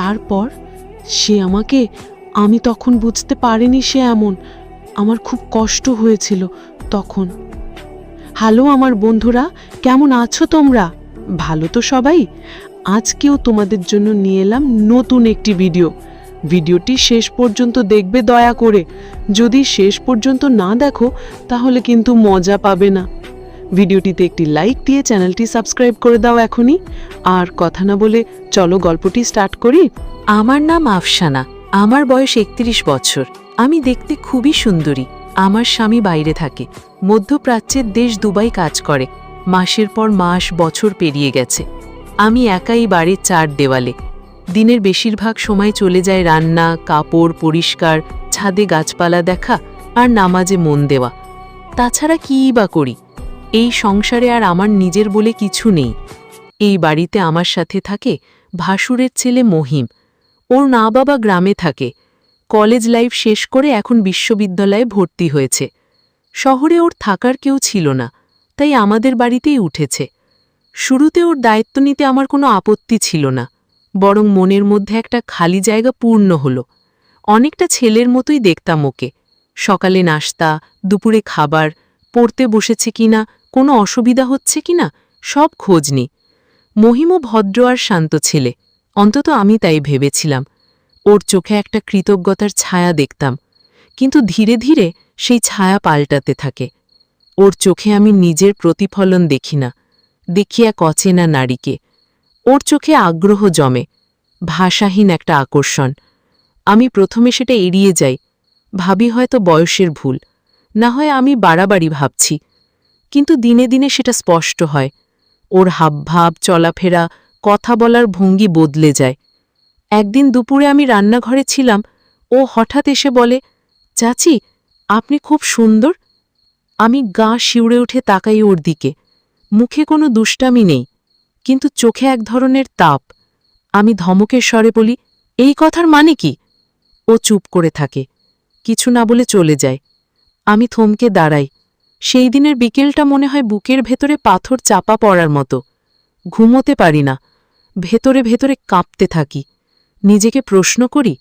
তারপর সে আমাকে, আমি তখন বুঝতে পারিনি সে এমন। আমার খুব কষ্ট হয়েছিল তখন। হ্যালো আমার বন্ধুরা, কেমন আছো তোমরা? ভালো তো সবাই। আজকেও তোমাদের জন্য নিয়ে এলাম নতুন একটি ভিডিও। ভিডিওটি শেষ পর্যন্ত দেখবে দয়া করে। যদি শেষ পর্যন্ত না দেখো, তাহলে কিন্তু মজা পাবে না। ভিডিওটিতে একটি লাইক দিয়ে চ্যানেলটি সাবস্ক্রাইব করে দাও এখনই। আর কথা না বলে চলো গল্পটি স্টার্ট করি। আমার নাম আফসানা, আমার বয়স একত্রিশ বছর। আমি দেখতে খুবই সুন্দরী। আমার স্বামী বাইরে থাকে। মধ্যপ্রাচ্যের দেশ দুবাই কাজ করে। মাসের পর মাস, বছর পেরিয়ে গেছে। আমি একাই বাড়ির চার দেওয়ালে। দিনের বেশিরভাগ সময় চলে যায় রান্না, কাপড় পরিষ্কার, ছাদে গাছপালা দেখা আর নামাজে মন দেওয়া। তাছাড়া কী বা করি? এই সংসারে আর আমার নিজের বলে কিছু নেই। এই বাড়িতে আমার সাথে থাকে ভাসুরের ছেলে মহিম। ওর না বাবা গ্রামে থাকে। কলেজ লাইফ শেষ করে এখন বিশ্ববিদ্যালয়ে ভর্তি হয়েছে। শহরে ওর থাকার কেউ ছিল না, তাই আমাদের বাড়িতেই উঠেছে। শুরুতে ওর দায়িত্ব নিতে আমার কোনো আপত্তি ছিল না, বরং মনের মধ্যে একটা খালি জায়গা পূর্ণ হলো। অনেকটা ছেলের মতোই দেখতাম ওকে। সকালে নাস্তা, দুপুরে খাবার, পড়তে বসেছে কিনা কোনো অসুবিধা হচ্ছে কিনা সব খোঁজ নি। মহিমও ভদ্র আর শান্ত ছেলে, অন্তত আমি তাই ভেবেছিলাম। ওর চোখে একটা কৃতজ্ঞতার ছায়া দেখতাম, কিন্তু ধীরে ধীরে সেই ছায়া পাল্টাতে থাকে। ওর চোখে আমি নিজের প্রতিফলন দেখি না দেখি এক অচেনা নারীকে। ওর চোখে আগ্রহ জমে, ভাষাহীন একটা আকর্ষণ। আমি প্রথমে সেটা এড়িয়ে যাই, ভাবি হয়তো বয়সের ভুল, না হয় আমি বাড়াবাড়ি ভাবছি। কিন্তু দিনে দিনে সেটা স্পষ্ট হয়। ওর হাবভাব, চলাফেরা, কথা বলার ভঙ্গি বদলে যায়। একদিন দুপুরে আমি রান্নাঘরে ছিলাম, ও হঠাৎ এসে বলে, চাচি, আপনি খুব সুন্দর। আমি গা শিউড়ে উঠে তাকাই ওর দিকে। মুখে কোনো দুষ্টামি নেই, কিন্তু চোখে এক ধরনের তাপ। আমি ধমকের স্বরে বলি, এই কথার মানে কি? ও চুপ করে থাকে, কিছু না বলে চলে যায়। আমি থমকে দাঁড়াই সেই দিনের বিকেলটা মনে হয় বুকের ভেতরে পাথর চাপা পড়ার মতো। ঘুমোতে পারি না। ভেতরে ভেতরে কাঁপতে থাকি। নিজেকে প্রশ্ন করি,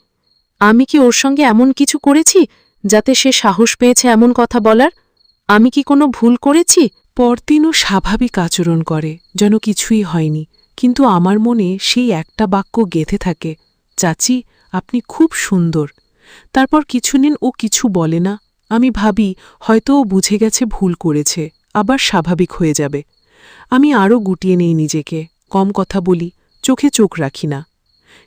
আমি কি ওর সঙ্গে এমন কিছু করেছি যাতে সে সাহস পেয়েছে এমন কথা বলার? আমি কি কোনো ভুল করেছি? পরদিনও স্বাভাবিক আচরণ করে, যেন কিছুই হয়নি। কিন্তু আমার মনে সেই একটা বাক্য গেঁথে থাকে, চাচি, আপনি খুব সুন্দর। তারপর কিছুদিন ও কিছু বলে না। আমি ভাবি, হয়তো ও বুঝে গেছে ভুল করেছে, আবার স্বাভাবিক হয়ে যাবে। আমি আরও গুটিয়ে নেই নিজেকে, কম কথা বলি, চোখে চোখ রাখি না।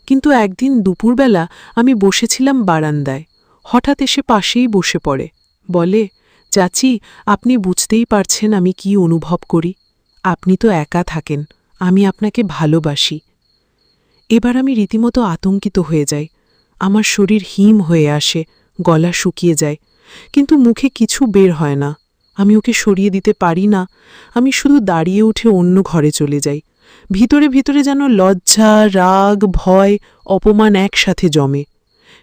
কিন্তু একদিন দুপুরবেলা আমি বসেছিলাম বারান্দায়, হঠাৎ এসে পাশেই বসে পড়ে, বলে, চাচি, আপনি বুঝতেই পারছেন আমি কি অনুভব করি? আপনি তো একা থাকেন, আমি আপনাকে ভালোবাসি। এবার আমি রীতিমতো আতঙ্কিত হয়ে যাই, আমার শরীর হিম হয়ে আসে, গলা শুকিয়ে যায় কিন্তু মুখে কিছু বের হয় না। আমি ওকে সরিয়ে দিতে পারি না। আমি শুধু দাঁড়িয়ে উঠে অন্য ঘরে চলে যাই। ভিতরে ভিতরে যেন লজ্জা, রাগ, ভয়, অপমান একসাথে জমে।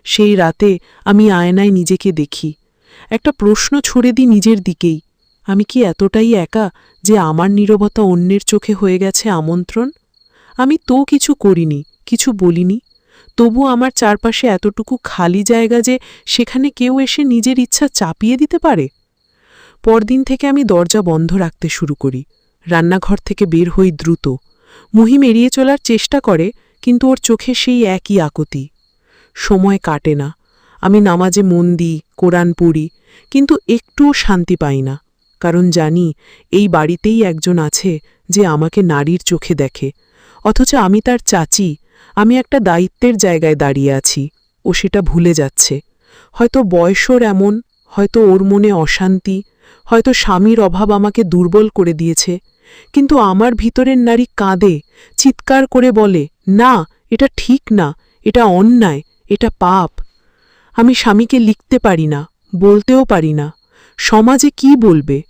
সেই রাতে আমি আয়নায় নিজেকে দেখি। একটা প্রশ্ন ছড়ে দিই নিজের দিকেই। আমি কি এতটাই একা যে আমার নীরবতা অন্যের চোখে হয়ে গেছে আমন্ত্রণ? আমি তো কিছু করিনি, কিছু বলিনি। তবু আমার চারপাশে এতটুকু খালি জায়গা যে সেখানে কেউ এসে নিজের ইচ্ছা চাপিয়ে দিতে পারে। পরদিন থেকে আমি দরজা বন্ধ রাখতে শুরু করি। রান্নাঘর থেকে বের হই দ্রুত। মহিম এড়িয়ে চলার চেষ্টা করে, কিন্তু ওর চোখে সেই একই আকতি। সময় কাটে না। আমি নামাজে মন দিই, কোরআন পড়ি, কিন্তু একটুও শান্তি পাই না। কারণ জানি, এই বাড়িতেই একজন আছে যে আমাকে নারীর চোখে দেখে। অথচ আমি তার চাচি আমি একটা দায়িত্বের জায়গায় দাঁড়িয়ে আছি, ও সেটা ভুলে যাচ্ছে। হয়তো বয়সর এমন, হয়তো ওর মনে অশান্তি, হয়তো স্বামীর অভাব আমাকে দুর্বল করে দিয়েছে, কিন্তু আমার ভিতরের নারী কাঁদে, চিৎকার করে বলে, না, এটা ঠিক না, এটা অন্যায়, এটা পাপ। আমি স্বামীকে লিখতে পারি না, বলতেও পারি না। সমাজে কি বলবে?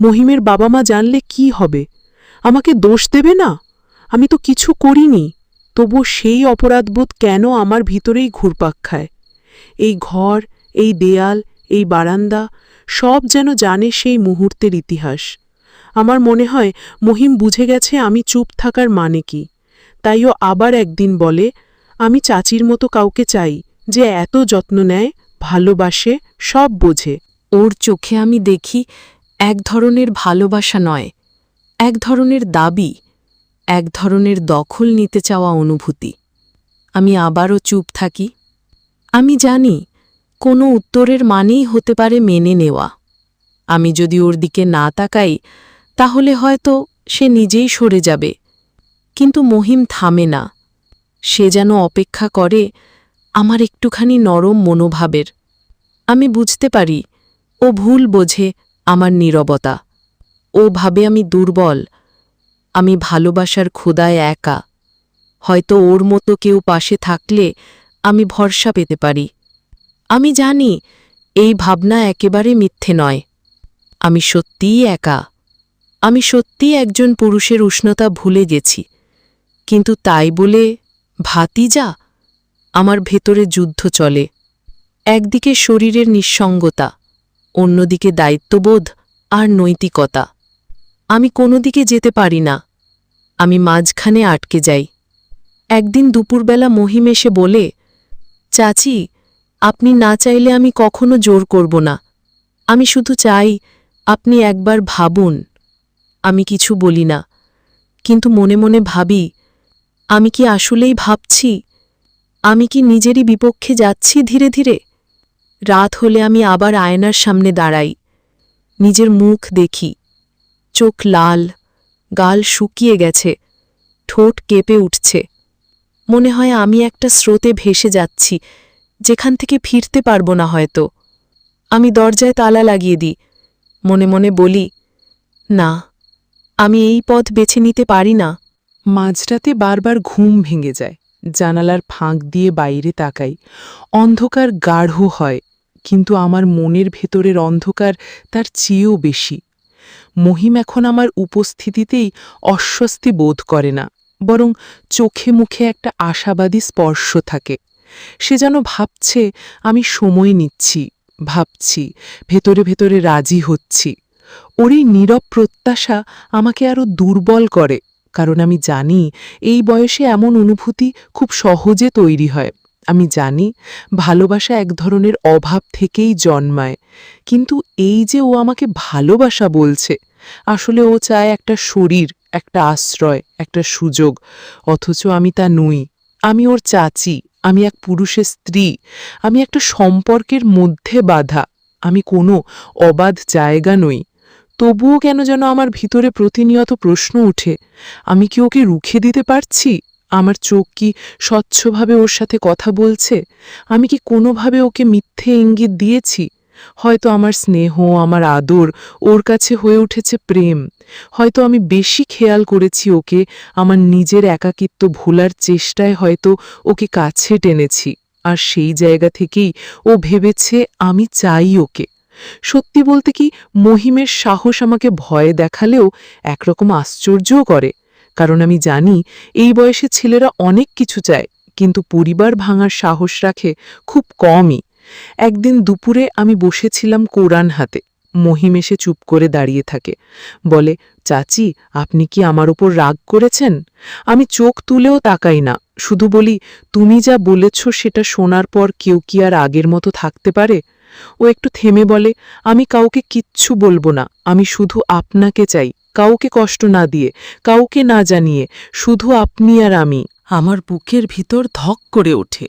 মহিমের বাবা মা জানলে কি হবে? আমাকে দোষ দেবে না? আমি তো কিছু করিনি। তবু সেই অপরাধবোধ কেন আমার ভিতরেই ঘুরপাক খায়? এই ঘর, এই দেয়াল, এই বারান্দা, সব যেন জানে সেই মুহূর্তের ইতিহাস। আমার মনে হয়, মহিম বুঝে গেছে আমি চুপ থাকার মানে কি। তাইও আবার একদিন বলে, আমি চাচির মতো কাউকে চাই যে এত যত্ন নেয়, ভালোবাসে, সব বোঝে। ওর চোখে আমি দেখি, এক ধরনের ভালোবাসা নয়, এক ধরনের দাবি। এক ধরনের দখল নিতে চাওয়া অনুভূতি। আমি আবারও চুপ থাকি। আমি জানি, কোনো উত্তরের মানেই হতে পারে মেনে নেওয়া। আমি যদি ওর দিকে না তাকাই, তাহলে হয়তো সে নিজেই সরে যাবে। কিন্তু মহিম থামে না। সে যেন অপেক্ষা করে আমার একটুখানি নরম মনোভাবের। আমি বুঝতে পারি, ও ভুল বোঝে আমার নীরবতা। ও ভাবে আমি দুর্বল আমি ভালোবাসার ক্ষুদায় একা। হয়তো ওর মতো কেউ পাশে থাকলে আমি ভরসা পেতে পারি। আমি জানি এই ভাবনা একেবারে মিথ্যে নয়। আমি সত্যিই একা। আমি সত্যিই একজন পুরুষের উষ্ণতা ভুলে গেছি। কিন্তু তাই বলে, ভাতিজা, আমার ভেতরে যুদ্ধ চলে। একদিকে শরীরের নিঃসঙ্গতা, অন্যদিকে দায়িত্ববোধ আর নৈতিকতা। আমি কোনো দিকে যেতে পারি না। আমি মাঝখানে আটকে যাই। একদিন দুপুরবেলা মহিম এসে বলে, চাচি, আপনি না চাইলে আমি কখনো জোর করব না। আমি শুধু চাই আপনি একবার ভাবুন। আমি কিছু বলি না। কিন্তু মনে মনে ভাবি, আমি কি আসলেই ভাবছি? আমি কি নিজেরই বিপক্ষে যাচ্ছি ধীরে ধীরে? রাত হলে আমি আবার আয়নার সামনে দাঁড়াই। নিজের মুখ দেখি। চোখ লাল গাল শুকিয়ে গেছে। ঠোঁট কেঁপে উঠছে। মনে হয় আমি একটা স্রোতে ভেসে যাচ্ছি, যেখান থেকে ফিরতে পারব না হয়তো। আমি দরজায় তালা লাগিয়ে দিই। মনে মনে বলি, না, আমি এই পথ বেছে নিতে পারি না। মাঝরাতে বারবার ঘুম ভেঙে যায়। জানালার ফাঁক দিয়ে বাইরে তাকাই। অন্ধকার গাঢ় হয়, কিন্তু আমার মনের ভেতরের অন্ধকার তার চেয়েও বেশি। মহিম এখন আমার উপস্থিতিতেই অস্বস্তি বোধ করে না, বরং চোখে মুখে একটা আশাবাদী স্পর্শ থাকে। সে যেন ভাবছে, আমি সময় নিচ্ছি, ভাবছি, ভেতরে ভেতরে রাজি হচ্ছি। ওর এই নীরব প্রত্যাশা আমাকে আরও দুর্বল করে, কারণ আমি জানি, এই বয়সে এমন অনুভূতি খুব সহজে তৈরি হয়। আমি জানি ভালোবাসা এক ধরনের অভাব থেকেই জন্মায়, কিন্তু এই যে ও আমাকে ভালোবাসা বলছে, আসলে ও চায় একটা শরীর, একটা আশ্রয়, একটা সুযোগ, অথচ আমি তা নই। আমি ওর চাচি, আমি এক পুরুষের স্ত্রী, আমি একটা সম্পর্কের মধ্যে বাধা, আমি কোনো অবাধ জায়গা নই। তবুও কেন যেন আমার ভিতরে প্রতিনিয়ত প্রশ্ন উঠে, আমি কি ওকে রুখে দিতে পারছি? আমার চোখ কি স্বচ্ছভাবে ওর সাথে কথা বলছে? আমি কি কোনোভাবে ওকে মিথ্যে ইঙ্গিত দিয়েছি? হয়তো আমার স্নেহ, আমার আদর ওর কাছে হয়ে উঠেছে প্রেম। হয়তো আমি বেশি খেয়াল করেছি ওকে, আমার নিজের একাকিত্ব ভোলার চেষ্টায় হয়তো ওকে কাছে টেনেছি। আর সেই জায়গা থেকেই ও ভেবেছে আমি চাই ওকে। সত্যি বলতে কি, মহিমের সাহস আমাকে ভয় দেখালেও একরকম আশ্চর্যও করে। কারণ আমি জানি এই বয়সে ছেলেরা অনেক কিছু চায়, কিন্তু পরিবার ভাঙার সাহস রাখে খুব কমই। একদিন দুপুরে আমি বসেছিলাম কোরআন হাতে। মহিম এসে চুপ করে দাঁড়িয়ে থাকে। বলে, চাচি, আপনি কি আমার ওপর রাগ করেছেন? আমি চোখ তুলেও তাকাই না। শুধু বলি, তুমি যা বলেছ সেটা শোনার পর কেউ কি আর আগের মতো থাকতে পারে? ও একটু থেমে বলে, আমি কাউকে কিচ্ছু বলব না। আমি শুধু আপনাকে চাই। কাউকে কষ্ট না দিয়ে, কাউকে না জানিয়ে, শুধু আপনি আর আমি। আমার বুকের ভিতর ধক করে ওঠে।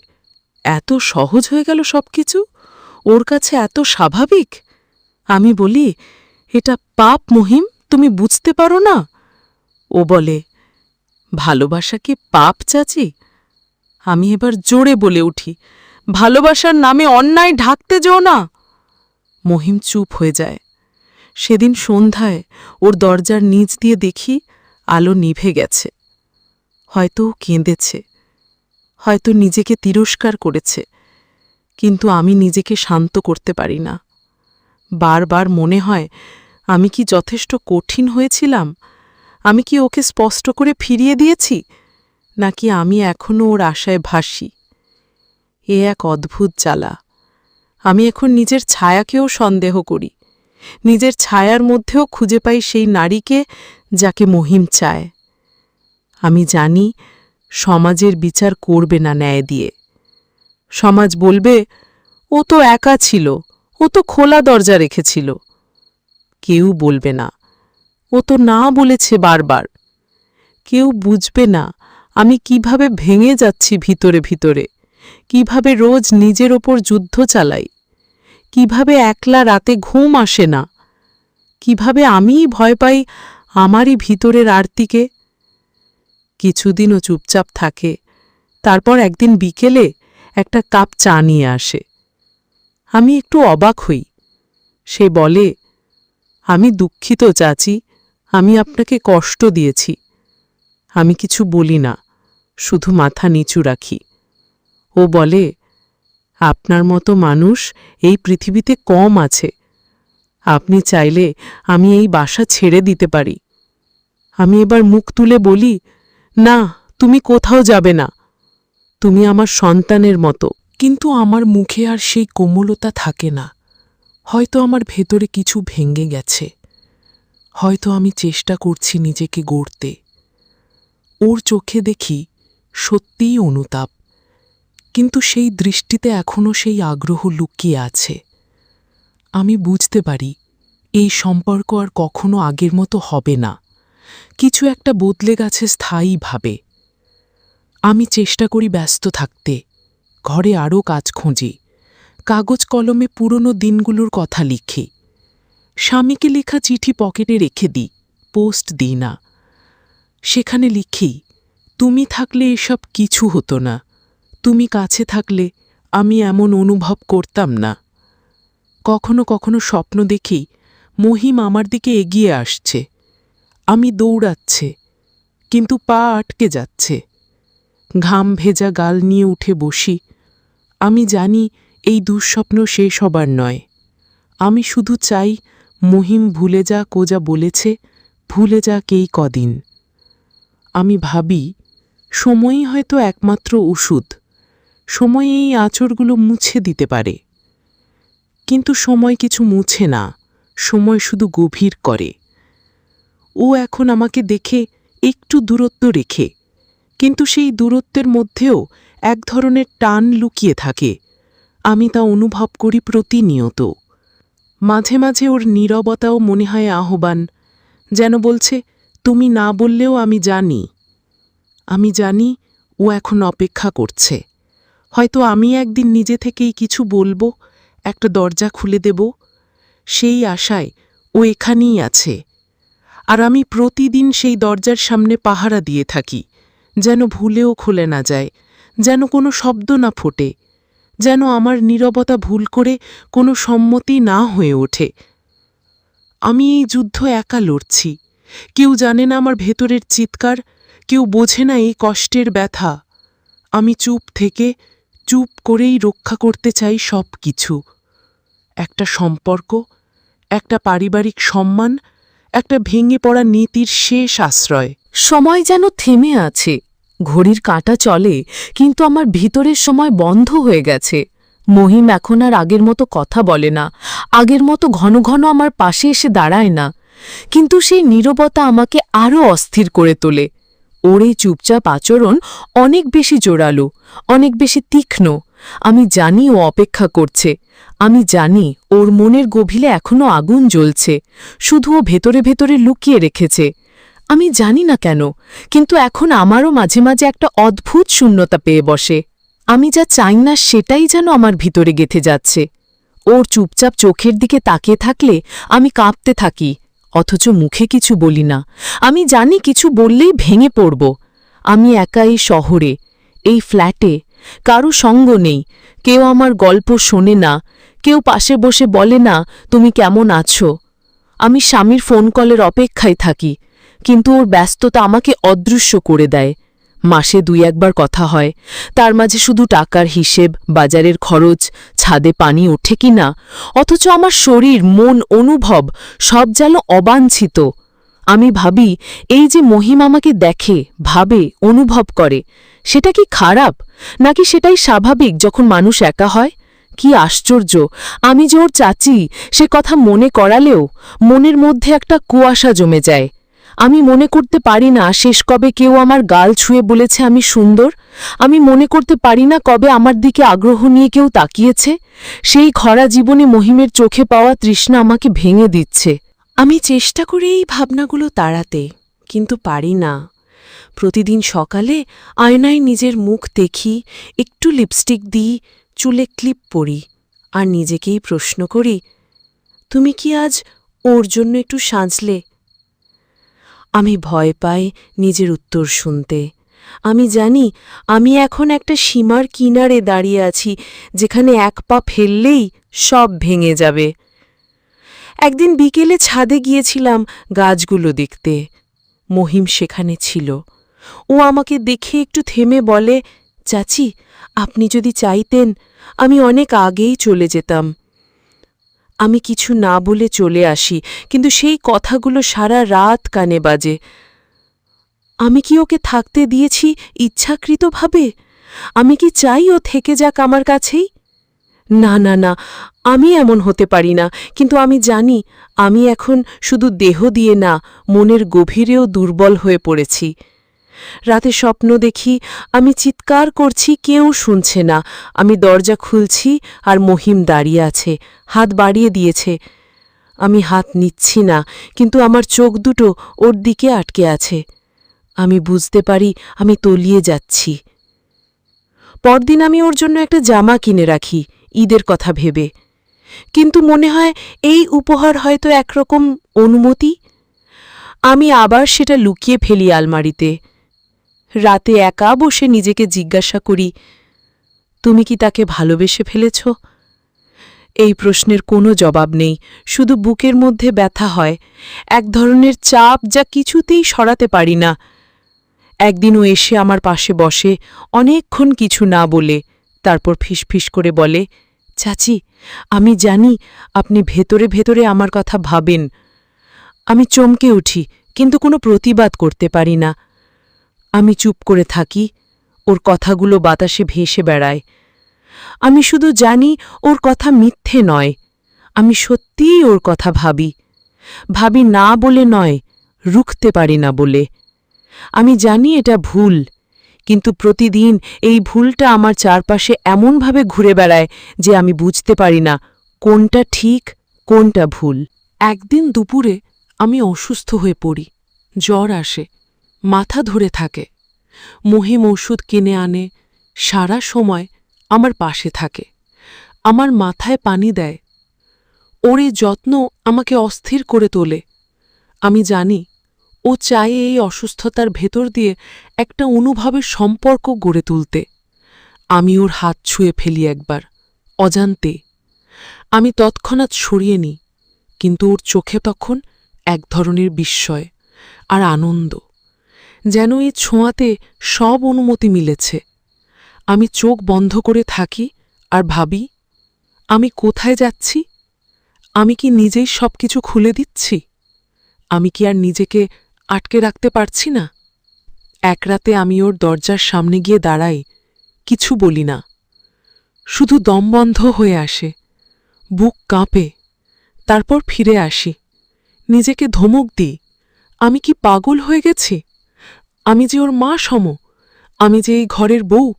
এত সহজ হয়ে গেল সবকিছু? ওর কাছে এত স্বাভাবিক? আমি বলি, এটা পাপ মহিম, তুমি বুঝতে পারো না? ও বলে, ভালোবাসা কি পাপ, চাচি? আমি এবার জোরে বলে উঠি, ভালোবাসার নামে অন্যায় ঢাকতে যেও না। মহিম চুপ হয়ে যায়। সেদিন সন্ধ্যায় ওর দরজার নিচ দিয়ে দেখি আলো নিভে গেছে। হয়তো ও কেঁদেছে, হয়তো নিজেকে তিরস্কার করেছে, কিন্তু আমি নিজেকে শান্ত করতে পারি না। বারবার মনে হয়, আমি কি যথেষ্ট কঠিন হয়েছিলাম? আমি কি ওকে স্পষ্ট করে ফিরিয়ে দিয়েছি? নাকি আমি এখনও ওর আশায় ভাসি? এ এক অদ্ভুত জ্বালা। আমি এখন নিজের ছায়াকেও সন্দেহ করি। নিজের ছায়ার মধ্যেও খুঁজে পাই সেই নারীকে যাকে মহিম চায়। আমি জানি সমাজের বিচার করবে না ন্যায় দিয়ে। সমাজ বলবে, ও তো একা ছিল, ও তো খোলা দরজা রেখেছিল। কেউ বলবে না, ও তো না বলেছে বারবার। কেউ বুঝবে না, আমি কীভাবে ভেঙে যাচ্ছি ভিতরে ভিতরে, কীভাবে রোজ নিজের ওপর যুদ্ধ চালাই। কীভাবে একলা রাতে ঘুম আসে না? কীভাবে আমিই ভয় পাই আমারই ভিতরের আরতিকে? কিছুদিনও চুপচাপ থাকে, তারপর একদিন বিকেলে একটা কাপ চা নিয়ে আসে। আমি একটু অবাক হই। সে বলে, আমি দুঃখিত চাচি, আমি আপনাকে কষ্ট দিয়েছি। আমি কিছু বলি না, শুধু মাথা নিচু রাখি। ও বলে আপনার মতো মানুষ এই পৃথিবীতে কম আছে। আপনি চাইলে আমি এই বাসা ছেড়ে দিতে পারি। আমি এবার মুখ তুলে বলি, না, তুমি কোথাও যাবে না। তুমি আমার সন্তানের মতো। কিন্তু আমার মুখে আর সেই কোমলতা থাকে না। হয়তো আমার ভেতরে কিছু ভেঙে গেছে। হয়তো আমি চেষ্টা করছি নিজেকে গড়তে। ওর চোখে দেখি সত্যিই অনুতাপ। কিন্তু সেই দৃষ্টিতে এখনও সেই আগ্রহ লুকিয়ে আছে। আমি বুঝতে পারি, এই সম্পর্ক আর কখনো আগের মতো হবে না। কিছু একটা বদলে গেছে স্থায়ীভাবে আমি চেষ্টা করি ব্যস্ত থাকতে, ঘরে আরও কাজ খুঁজি, কাগজ কলমে পুরনো দিনগুলোর কথা লিখি। স্বামীকে লেখা চিঠি পকেটে রেখে দিই, পোস্ট দিই না। সেখানে লিখি, তুমি থাকলে এসব কিছু হতো না। তুমি কাছে থাকলে আমি এমন অনুভব করতাম না। কখনো কখনো স্বপ্ন দেখি মহিম আমার দিকে এগিয়ে আসছে। আমি দৌড়াচ্ছে, কিন্তু পা আটকে যাচ্ছে। ঘাম ভেজা গাল নিয়ে উঠে বসি। আমি জানি এই দুঃস্বপ্ন শেষ হবার নয়। আমি শুধু চাই মহিম ভুলে যা কোজা বলেছে, ভুলে যাক এই কদিন। আমি ভাবি, সময়ই হয়তো একমাত্র ওষুধ। সময় এই আচরগুলো মুছে দিতে পারে। কিন্তু সময় কিছু মুছে না, সময় শুধু গভীর করে। ও এখন আমাকে দেখে একটু দূরত্ব রেখে, কিন্তু সেই দূরত্বের মধ্যেও এক ধরনের টান লুকিয়ে থাকে। আমি তা অনুভব করি প্রতিনিয়ত। মাঝে মাঝে ওর নীরবতাও মনে হয় আহ্বান, যেন বলছে, তুমি না বললেও আমি জানি। আমি জানি ও এখন অপেক্ষা করছে। হয়তো আমি একদিন নিজে থেকেই কিছু বলব, একটা দরজা খুলে দেব। সেই আশায় ও এখানেই আছে। আর আমি প্রতিদিন সেই দরজার সামনে পাহারা দিয়ে থাকি, যেন ভুলেও খুলে না যায়, যেন কোনো শব্দ না ফোটে, যেন আমার নীরবতা ভুল করে কোনো সম্মতি না হয়ে ওঠে। আমি এই যুদ্ধ একা লড়ছি। কেউ জানে না আমার ভেতরের চিৎকার, কেউ বোঝে না এই কষ্টের ব্যথা। আমি চুপ থেকে চুপ করেই রক্ষা করতে চাই সব কিছু। একটা সম্পর্ক, একটা পারিবারিক সম্মান, একটা ভেঙে পড়া নীতির শেষ আশ্রয়। সময় যেন থেমে আছে, ঘড়ির কাঁটা চলে, কিন্তু আমার ভিতরের সময় বন্ধ হয়ে গেছে। মহিম এখন আর আগের মতো কথা বলে না, আগের মতো ঘন ঘন আমার পাশে এসে দাঁড়ায় না। কিন্তু সেই নীরবতা আমাকে আরও অস্থির করে তোলে। ওর চুপচাপ আচরণ অনেক বেশি জোরালো, অনেক বেশি তীক্ষ্ণ। আমি জানি ও অপেক্ষা করছে। আমি জানি ওর মনের গভীরে এখনও আগুন জ্বলছে। শুধু ও ভেতরে ভেতরে লুকিয়ে রেখেছে। আমি জানি না কেন, কিন্তু এখন আমারও মাঝে মাঝে একটা অদ্ভুত শূন্যতা পেয়ে বসে। আমি যা চাই না সেটাই যেন আমার ভিতরে গেথে যাচ্ছে। ওর চুপচাপ চোখের দিকে তাকিয়ে থাকলে আমি কাঁপতে থাকি। অথচ মুখে কিছু বলি না। আমি জানি কিছু বললেই ভেঙে পড়ব। আমি একা এই শহরে, এই ফ্ল্যাটে, কারও সঙ্গ নেই। কেউ আমার গল্প শোনে না। কেউ পাশে বসে বলে না, তুমি কেমন আছো? আমি স্বামীর ফোন কলের অপেক্ষায় থাকি, কিন্তু ওর ব্যস্ততা আমাকে অদৃশ্য করে দেয়। মাসে দুই একবার কথা হয়। তার মাঝে শুধু টাকার হিসেব, বাজারের খরচ, ছাদে পানি ওঠে কি না? অথচ আমার শরীর, মন, অনুভব সব যেন অবাঞ্ছিত। আমি ভাবি, এই যে মহিম আমাকে দেখে, ভাবে, অনুভব করে, সেটা কি খারাপ? নাকি সেটাই স্বাভাবিক যখন মানুষ একা হয়? কি আশ্চর্য! আমি যে ওর চাচি, সে কথা মনে করালেও মনের মধ্যে একটা কুয়াশা জমে যায়। আমি মনে করতে পারি না শেষ কবে কেউ আমার গাল ছুঁয়ে বলেছে আমি সুন্দর। আমি মনে করতে পারি না কবে আমার দিকে আগ্রহ নিয়ে কেউ তাকিয়েছে। সেই খরা জীবনে মহিমের চোখে পাওয়া তৃষ্ণা আমাকে ভেঙে দিচ্ছে। আমি চেষ্টা করি এই ভাবনাগুলো তাড়াতে, কিন্তু পারি না। প্রতিদিন সকালে আয়নায় নিজের মুখ দেখি, একটু লিপস্টিক দিই, চুলে ক্লিপ পরি আর নিজেকেই প্রশ্ন করি, তুমি কি আজ ওর জন্য একটু সাজলে? আমি ভয় পাই নিজের উত্তর শুনতে। আমি জানি আমি এখন একটা সীমার কিনারে দাঁড়িয়ে আছি, যেখানে এক পা ফেললেই সব ভেঙে যাবে। একদিন বিকেলে ছাদে গিয়েছিলাম গাছগুলো দেখতে। মহিম সেখানে ছিল। ও আমাকে দেখে একটু থেমে বলে, চাচি, আপনি যদি চাইতেন, আমি অনেক আগেই চলে যেতাম। আমি কিছু না বলে চলে আসি, কিন্তু সেই কথাগুলো সারা রাত কানে বাজে। আমি কি ওকে থাকতে দিয়েছি ইচ্ছাকৃতভাবে? আমি কি চাই ও থেকে যাক আমার কাছেই? না না না, আমি এমন হতে পারি না, কিন্তু আমি জানি আমি এখন শুধু দেহ দিয়ে না, মনের গভীরেও দুর্বল হয়ে পড়েছি। রাতে স্বপ্ন দেখি, আমি চিৎকার করছি, কেউ শুনছে না। আমি দরজা খুলছি আর মহিম দাঁড়িয়ে আছে, হাত বাড়িয়ে দিয়েছে। আমি হাত নিচ্ছি না, কিন্তু আমার চোখ দুটো ওর দিকে আটকে আছে। আমি বুঝতে পারি, আমি তলিয়ে যাচ্ছি। পরদিন আমি ওর জন্য একটা জামা কিনে রাখি, ঈদের কথা ভেবে। কিন্তু মনে হয়, এই উপহার হয়তো একরকম অনুমতি? আমি আবার সেটা লুকিয়ে ফেলি আলমারিতে। রাতে একা বসে নিজেকে জিজ্ঞাসা করি, তুমি কি তাকে ভালোবেসে ফেলেছ? এই প্রশ্নের কোনো জবাব নেই, শুধু বুকের মধ্যে ব্যথা হয়, এক ধরনের চাপ যা কিছুতেই সরাতে পারি না। একদিন ও এসে আমার পাশে বসে, অনেকক্ষণ কিছু না বলে, তারপর ফিসফিস করে বলে, চাচি, আমি জানি আপনি ভেতরে ভেতরে আমার কথা ভাবেন। আমি চমকে উঠি, কিন্তু কোনো প্রতিবাদ করতে পারি না। আমি চুপ করে থাকি, ওর কথাগুলো বাতাসে ভেসে বেড়ায়। আমি শুধু জানি ওর কথা মিথ্যে নয়, আমি সত্যিই ওর কথা ভাবি। ভাবি না বলে নয়, রুখতে পারি না বলে। আমি জানি এটা ভুল, কিন্তু প্রতিদিন এই ভুলটা আমার চারপাশে এমনভাবে ঘুরে বেড়ায় যে আমি বুঝতে পারি না কোনটা ঠিক, কোনটা ভুল। একদিন দুপুরে আমি অসুস্থ হয়ে পড়ি, জ্বর আসে। মাথা ধরে থাকে। মহিম ওষুধ কিনে আনে, সারা সময় আমার পাশে থাকে। আমার মাথায় পানি দেয়। ওর এই যত্ন আমাকে অস্থির করে তোলে। আমি জানি, ও চায় এই অসুস্থতার ভেতর দিয়ে একটা অনুভবের সম্পর্ক গড়ে তুলতে। আমি ওর হাত ছুঁয়ে ফেলি একবার, অজান্তে। আমি তৎক্ষণাৎ সরিয়ে নিই, কিন্তু ওর চোখে তখন এক ধরনের বিস্ময় আর আনন্দ। যেন এই ছোঁয়াতে সব অনুমতি মিলেছে। আমি চোখ বন্ধ করে থাকি আর ভাবি, আমি কোথায় যাচ্ছি? আমি কি নিজেই সব কিছু খুলে দিচ্ছি? আমি কি আর নিজেকে আটকে রাখতে পারছি না? এক রাতে আমি ওর দরজার সামনে গিয়ে দাঁড়াই, কিছু বলি না। শুধু দম বন্ধ হয়ে আসে, বুক কাঁপে, তারপর ফিরে আসি। নিজেকে ধমক দিই, আমি কি পাগল হয়ে গেছি? আমি যে ওর মা সম, আমি যে এই ঘরের বউ,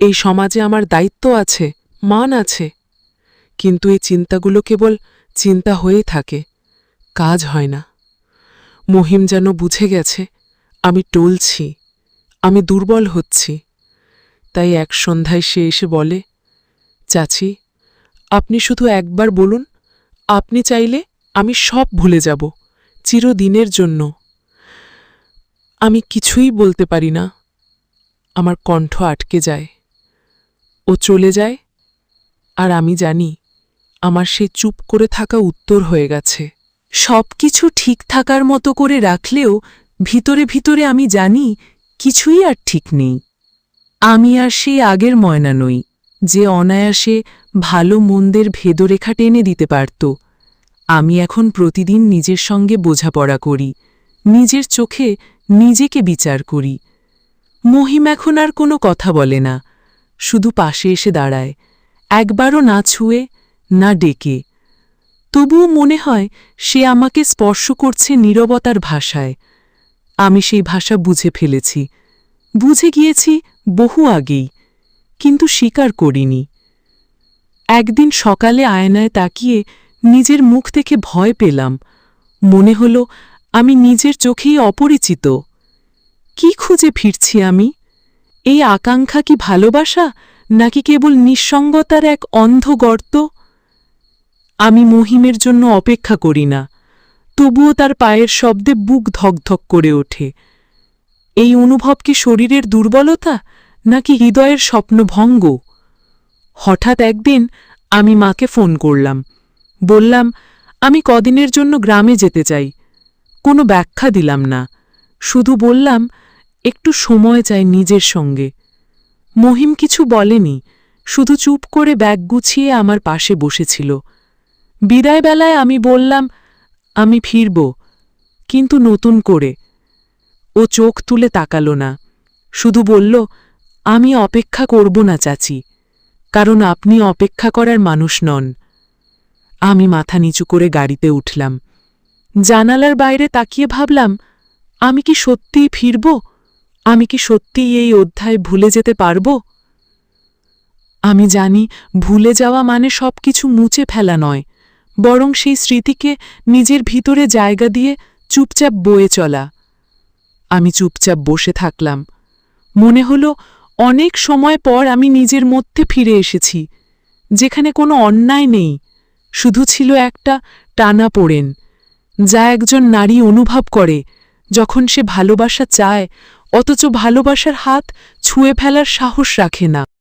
এই সমাজে আমার দায়িত্ব আছে, মান আছে। কিন্তু এই চিন্তাগুলো কেবল চিন্তা হয়েই থাকে, কাজ হয় না। মহিম যেন বুঝে গেছে, আমি টলছি, আমি দুর্বল হচ্ছি। তাই এক সন্ধ্যায় সে এসে বলে, চাচি, আপনি শুধু একবার বলুন, আপনি চাইলে আমি সব ভুলে যাব, চিরদিনের জন্য। আমি কিছুই বলতে পারি না। আমার কণ্ঠ আটকে যায়। ও চলে যায়, আর আমি জানি আমার সে চুপ করে থাকা উত্তর হয়ে গেছে। সব কিছু ঠিক থাকার মতো করে রাখলেও ভিতরে ভিতরে আমি জানি কিছুই আর ঠিক নেই। আমি আর সেই আগের ময়না নই, যে অনায়াসে ভালো মন্দের ভেদরেখা টেনে দিতে পারত। আমি এখন প্রতিদিন নিজের সঙ্গে বোঝাপড়া করি, নিজের চোখে নিজেকে বিচার করি। মহিম এখন আর কোনো কথা বলে না। শুধু পাশে এসে দাঁড়ায়। একবারও না ছুঁয়ে, না ডেকে। তবুও মনে হয় সে আমাকে স্পর্শ করছে নীরবতার ভাষায়। আমি সেই ভাষা বুঝে ফেলেছি। বুঝে গিয়েছি বহু আগেই, কিন্তু স্বীকার করিনি। একদিন সকালে আয়নায় তাকিয়ে নিজের মুখ থেকে ভয় পেলাম। মনে হল আমি নিজের চোখেই অপরিচিত। কি খুঁজে ফিরছি আমি? এই আকাঙ্ক্ষা কি ভালোবাসা, নাকি কেবল নিঃসঙ্গতার এক অন্ধ গর্ত? আমি মহিমের জন্য অপেক্ষা করি না, তবুও তার পায়ের শব্দে বুক ধকধক করে ওঠে। এই অনুভব কি শরীরের দুর্বলতা, নাকি হৃদয়ের স্বপ্নভঙ্গ হঠাৎ একদিন আমি মাকে ফোন করলাম। বললাম, আমি কদিনের জন্য গ্রামে যেতে চাই। কোনো ব্যাখ্যা দিলাম না। শুধু বললাম, একটু সময় চাই নিজের সঙ্গে। মহিম কিছু বলেনি, শুধু চুপ করে ব্যাগ গুছিয়ে আমার পাশে বসেছিল। বিদায়বেলায় আমি বললাম, আমি ফিরব, কিন্তু নতুন করে। ও চোখ তুলে তাকালো না। শুধু বলল, আমি অপেক্ষা করব না, চাচি, কারণ আপনি অপেক্ষা করার মানুষ নন। আমি মাথা নিচু করে গাড়িতে উঠলাম। জানালার বাইরে তাকিয়ে ভাবলাম, আমি কি সত্যিই ফিরব? আমি কি সত্যিই এই অধ্যায় ভুলে যেতে পারব? আমি জানি ভুলে যাওয়া মানে সবকিছু মুছে ফেলা নয়, বরং সেই স্মৃতিকে নিজের ভিতরে জায়গা দিয়ে চুপচাপ বয়ে চলা। আমি চুপচাপ বসে থাকলাম। মনে হলো অনেক সময় পর আমি নিজের মধ্যে ফিরে এসেছি, যেখানে কোনো অন্যায় নেই, শুধু ছিল একটা টানা পড়েন যা একজন নারী অনুভব করে, যখন সে ভালোবাসা চায়, অথচ ভালোবাসার হাত ছুঁয়ে ফেলার সাহস রাখে না।